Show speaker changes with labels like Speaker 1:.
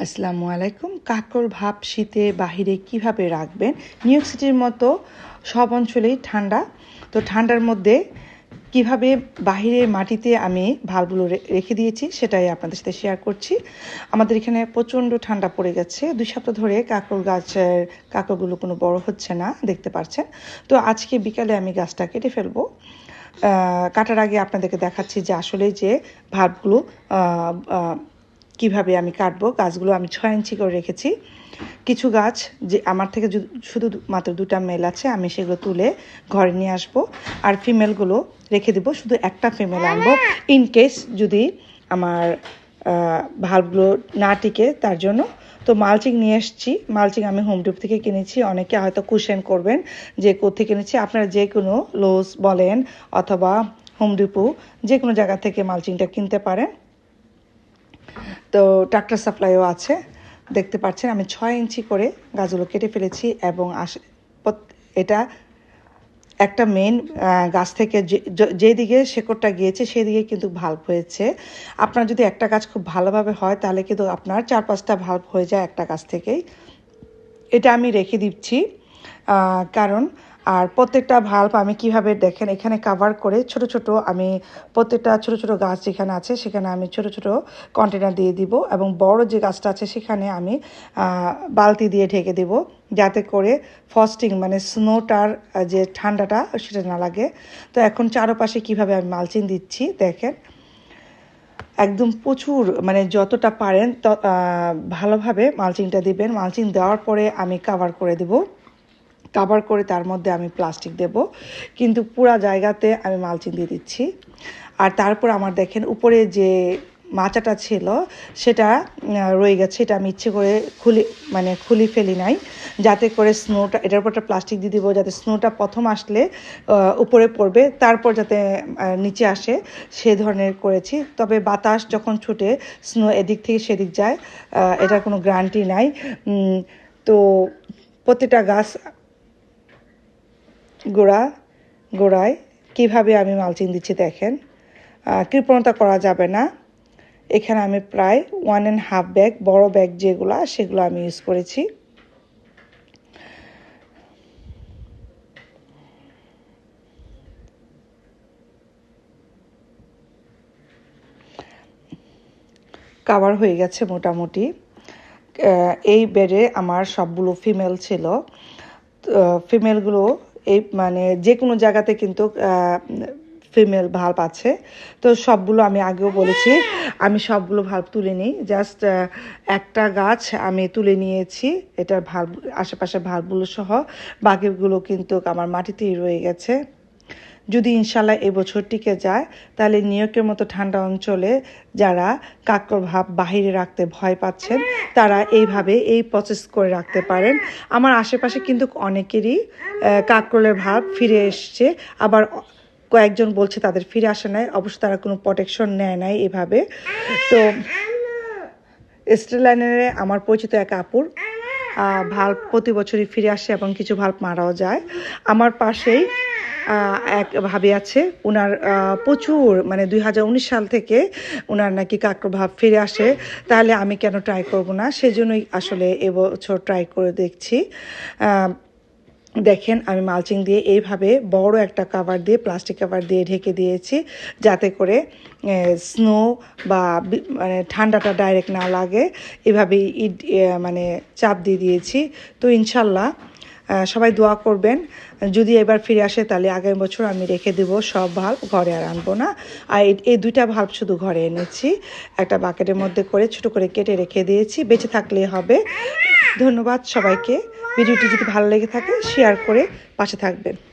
Speaker 1: আসসালামু আলাইকুম। কাকর ভাব শীতে বাহিরে কীভাবে রাখবেন? নিউ ইয়র্ক সিটির মতো সব অঞ্চলেই ঠান্ডা। তো ঠান্ডার মধ্যে কীভাবে বাহিরে মাটিতে আমি ভালগুলো রেখে দিয়েছি সেটাই আপনাদের সাথে শেয়ার করছি। আমাদের এখানে প্রচণ্ড ঠান্ডা পড়ে গেছে। দুই সপ্তাহ ধরে কাকর গাছের কাকরগুলো কোনো বড় হচ্ছে না, দেখতে পাচ্ছেন তো আজকে বিকালে আমি গাছটা কেটে ফেলব। কাটার আগে আপনাদেরকে দেখাচ্ছি যে আসলে যে ভাবগুলো কীভাবে আমি কাটবো, গাছগুলো আমি ছয় ইঞ্চি করে রেখেছি। কিছু গাছ যে আমার থেকে শুধু মাত্র দুটা মেল আছে, আমি সেগুলো তুলে ঘরে নিয়ে আসব। আর ফিমেলগুলো রেখে দেবো, শুধু একটা ফিমেল আনব। ইন কেস যদি আমার ভালগুলো না টিকে তার জন্য। তো মালচিং নিয়ে এসেছি। মালচিং আমি হোম ডিপ থেকে কিনেছি। অনেকে হয়তো কুশেন করবেন যে কোথেকে কিনেছি আপনারা যে কোনো লোস বলেন অথবা হোম ডিপো যে কোনো জায়গা থেকে মালচিংটা কিনতে পারেন। তো ট্রাক্টর সাপ্লাইও আছে। দেখতে পাচ্ছেন, আমি ছয় ইঞ্চি করে গাছগুলো কেটে ফেলেছি এবং প্রত- এটা একটা মেন গাছ থেকে যে- যেদিকে শেকড়টা গিয়েছে সেদিকে কিন্তু ভাল্ব হয়েছে। আপনার যদি একটা গাছ খুব ভালোভাবে হয়, তাহলে কিন্তু আপনার চার পাঁচটা ভাল্ব হয়ে যায় একটা গাছ থেকেই। এটা আমি রেখে দিচ্ছি কারণ আর প্রত্যেকটা ভাল্ব আমি কীভাবে দেখেন, এখানে কাভার করে ছোট ছোট আমি প্রত্যেকটা ছোট ছোট গাছ যেখানে আছে, সেখানে আমি ছোট ছোট কন্টেনার দিয়ে দিব এবং বড় যে গাছটা আছে সেখানে আমি বালতি দিয়ে ঢেকে দেব যাতে করে ফস্টিং মানে স্নোটার যে ঠান্ডাটা সেটা না লাগে। তো এখন চারপাশে কীভাবে আমি মালচিং দিচ্ছি দেখেন। একদম প্রচুর মানে যতটা পারেন ভালোভাবে মালচিংটা দিবেন। মালচিং দেওয়ার পরে আমি কাভার করে দেব। কাভার করে তার মধ্যে আমি প্লাস্টিক দেব। কিন্তু পুরা জায়গাতে আমি মালচিং দিয়ে দিচ্ছি। আর তারপর আমার দেখেন উপরে যে মাচাটা ছিল, সেটা রয়ে গেছে। এটা আমি ইচ্ছে করে খুলি মানে খুলি ফেলি নাই। যাতে করে স্নোটা এটার উপর একটা প্লাস্টিক দিয়ে দিব যাতে স্নোটা প্রথম আসলে উপরে পড়বে, তারপর যাতে নিচে আসে, সে ধরনের করেছি। তবে বাতাস যখন ছুটে স্নো এদিক থেকে সেদিক যায় এটার কোনো গ্যারান্টি নাই। তো প্রতিটা গাছ গোড়া, গোড়ায় কীভাবে আমি মালচিং দিচ্ছি দেখেন। কৃপণতা করা যাবে না। এখানে আমি প্রায় ওয়ান অ্যান্ড হাফ ব্যাগ বড় ব্যাগ যেগুলো, সেগুলো আমি ইউজ করেছি। কাভার হয়ে গেছে মোটামুটি। এই বেডে আমার সবগুলো ফিমেল ছিল। ফিমেলগুলো এই মানে যে কোনো জায়গাতে কিন্তু ফিমেল ভাল্ব আছে। তো সবগুলো আমি আগেও বলেছি। আমি সবগুলো ভাল্ব তুলে নিই। জাস্ট একটা গাছ আমি তুলে নিয়েছি। এটার ভাল্ব আশেপাশে ভাল্বগুলো সহ বাকিগুলো কিন্তু আমার মাটিতেই রয়ে গেছে। যদি ইনশাল্লাহ এবছর টিকে যায়, তাহলে নিউইয়র্কের মতো ঠান্ডা অঞ্চলে যারা কাকর ভাব বাহিরে রাখতে ভয় পাচ্ছেন, তারা এইভাবে এই প্রসেস করে রাখতে পারেন। আমার আশেপাশে কিন্তু অনেকেরই কাকরোলের ভাব ফিরে এসছে। আবার কয়েকজন বলছে তাদের ফিরে আসে নাই, অবশ্য তারা কোনো প্রোটেকশন নেয় নাই এভাবে। তো স্টেলাইনারে আমার পরিচিত এক আপুর ভাল্ব প্রতি বছরই ফিরে আসে এবং কিছু ভাল্ব মারাও যায়। আমার পাশেই আহ, এক ভাবি আছে ওনার প্রচুর মানে দুই হাজার উনিশ সাল থেকে ওনার নাকি কাকর ভাব ফিরে আসে তাহলে আমি কেন ট্রাই করব না? সেজন্যই আসলে এবছর ট্রাই করে দেখছি। দেখেন আমি মালচিং দিয়ে এইভাবে বড় একটা কাভার দিয়ে প্লাস্টিক কাভার দিয়ে ঢেকে দিয়েছি যাতে করে স্নো বা মানে ঠান্ডাটা ডাইরেক্ট না লাগে। এভাবেই ইট মানে চাপ দিয়ে দিয়েছি। তো ইনশাল্লাহ সবাই দোয়া করবেন। যদি এবার ফিরে আসে, তাহলে আগামী বছর আমি রেখে দেব সব ভাল্ব ঘরে আর আনব না। আর এই- এই দুইটা ভাল্ব শুধু ঘরে এনেছি। একটা বাকেটের মধ্যে করে ছোট করে কেটে রেখে দিয়েছি। বেঁচে থাকলে হবে। ধন্যবাদ সবাইকে। ভিডিওটি যদি ভালো লেগে থাকে শেয়ার করে পাশে থাকবেন।